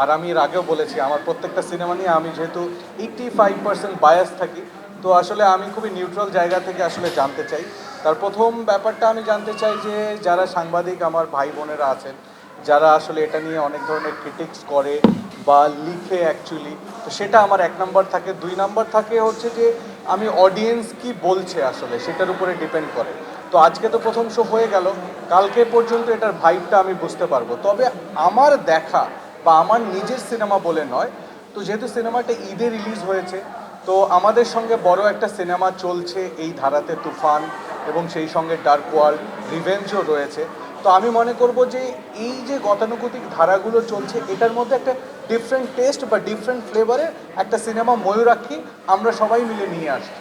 আর আমি এর আগেও বলেছি, আমার প্রত্যেকটা সিনেমা নিয়ে আমি যেহেতু এইটি ফাইভ পার্সেন্ট বায়াস থাকি, তো আসলে আমি খুবই নিউট্রাল জায়গা থেকে আসলে জানতে চাই। তার প্রথম ব্যাপারটা আমি জানতে চাই যে, যারা সাংবাদিক আমার ভাই বোনেরা আছেন, যারা আসলে এটা নিয়ে অনেক ধরনের ক্রিটিক্স করে বা লিখে অ্যাকচুয়ালি তো সেটা আমার এক নম্বর থাকে। দুই নম্বর থাকে হচ্ছে যে, আমি অডিয়েন্স কি বলছে আসলে, সেটার উপরে ডিপেন্ড করে। তো আজকে তো প্রথম শো হয়ে গেল, কালকে পর্যন্ত এটার ভাইবটা আমি বুঝতে পারব। তবে আমার দেখা বা আমার নিজের সিনেমা বলে নয়, তো যেহেতু সিনেমাটা ঈদে রিলিজ হয়েছে, তো আমাদের সঙ্গে বড় একটা সিনেমা চলছে এই ধারাতে তুফান এবং সেই সঙ্গে ডার্ক ওয়ার্ল্ড রিভেঞ্জও রয়েছে। তো আমি মনে করব যে এই যে গতানুগতিক ধারাগুলো চলছে, এটার মধ্যে একটা ডিফারেন্ট টেস্ট বা ডিফারেন্ট ফ্লেভারের একটা সিনেমা ময়ূরাক্ষী আমরা সবাই মিলে নিয়ে আসছি।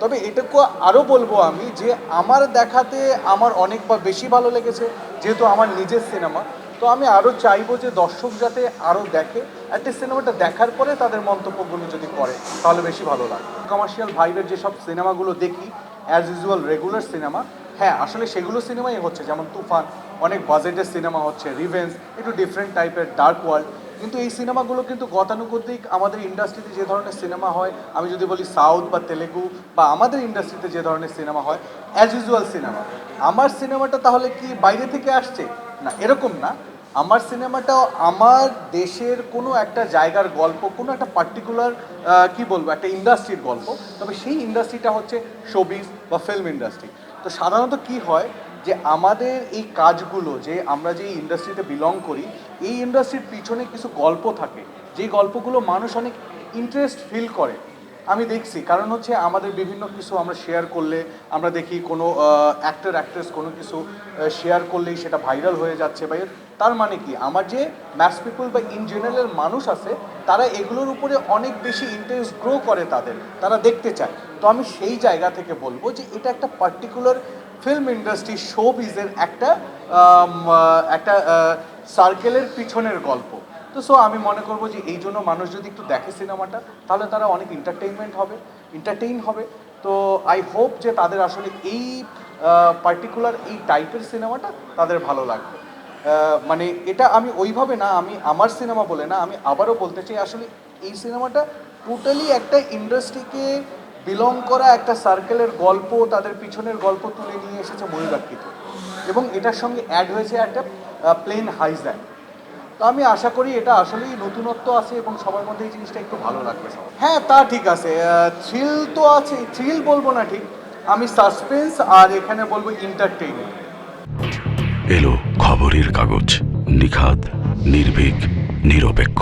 তবে এটুকু আরও বলব আমি যে আমার দেখাতে আমার অনেক বা বেশি ভালো লেগেছে, যেহেতু আমার নিজের সিনেমা। তো আমি আরও চাইব যে দর্শক যাতে আরও দেখে। একটা সিনেমাটা দেখার পরে তাদের মন্তব্যগুলো যদি করে, তাহলে বেশি ভালো লাগে। কমার্শিয়াল ভাইবের যেসব সিনেমাগুলো দেখি অ্যাজ ইউজুয়াল রেগুলার সিনেমা হ্যাঁ আসলে সেগুলো সিনেমাই হচ্ছে। যেমন তুফান, অনেক বাজেটের সিনেমা হচ্ছে রিভেন্স একটু ডিফারেন্ট টাইপের ডার্ক ওয়ার্ল্ড কিন্তু এই সিনেমাগুলো কিন্তু গতানুগতিক আমাদের ইন্ডাস্ট্রিতে যে ধরনের সিনেমা হয়, আমি যদি বলি সাউথ বা তেলেগু বা আমাদের ইন্ডাস্ট্রিতে যে ধরনের সিনেমা হয় অ্যাজ ইউজুয়াল সিনেমা। আমার সিনেমাটা তাহলে কি বাইরে থেকে আসছে? না, এরকম না। আমার সিনেমাটাও আমার দেশের কোনো একটা জায়গার গল্প, কোনো একটা পার্টিকুলার কি বলব, একটা ইন্ডাস্ট্রির গল্প। তবে সেই ইন্ডাস্ট্রিটা হচ্ছে শোবিজ বা ফিল্ম ইন্ডাস্ট্রি তো সাধারণত কি হয় যে আমাদের এই কাজগুলো, যে আমরা যে ইন্ডাস্ট্রিতে বিলং করি, এই ইন্ডাস্ট্রির পিছনে কিছু গল্প থাকে। যেই গল্পগুলো মানুষ অনেক ইন্টারেস্ট ফিল করে। আমি দেখছি, কারণ হচ্ছে আমাদের বিভিন্ন কিছু আমরা শেয়ার করলে, আমরা দেখি কোনো অ্যাক্টর অ্যাক্ট্রেস কোনো কিছু শেয়ার করলেই সেটা ভাইরাল হয়ে যাচ্ছে বা তার মানে কি? আমার যে ম্যাস পিপল বা ইন জেনারেল মানুষ আছে, তারা এগুলোর উপরে অনেক বেশি ইন্টারেস্ট গ্রো করে তাদের, তারা দেখতে চায়। তো আমি সেই জায়গা থেকে বলব যে এটা একটা পার্টিকুলার ফিল্ম ইন্ডাস্ট্রি শো বিজের একটা একটা সার্কেলের পিছনের গল্প। তো সো আমি মনে করব যে এই জন্য মানুষ যদি একটু দেখে সিনেমাটা, তাহলে তারা অনেক এন্টারটেইনমেন্ট হবে এন্টারটেইন হবে। তো আই হোপ যে তাদের আসলে এই পার্টিকুলার এই টাইপের সিনেমাটা তাদের ভালো লাগবে। মানে এটা আমি ওইভাবে না, আমি আমার সিনেমা বলে না, আমি আবারও বলতে চাই, আসলে এই সিনেমাটা টোটালি একটা ইন্ডাস্ট্রিকে বিলং করা একটা সার্কেলের গল্প, তাদের পিছনের গল্প তুলে নিয়ে এসেছে ময়ূরাক্ষিত এবং এটার সঙ্গে অ্যাড হয়েছে একটা প্লেন হাইজ্যাক তো আমি আশা করি এটা আসলেই নতুনত্ব আছে এবং সবার মধ্যে এই জিনিসটা একটু ভালো লাগবে সবার। হ্যাঁ তা ঠিক আছে। থ্রিল তো আছে থ্রিল বলব না ঠিক। আমি সাসপেন্স আর এখানে বলব এন্টারটেইনমেন্ট এলো খবরের কাগজ নিখাদ নির্ভীক নিরপেক্ষ।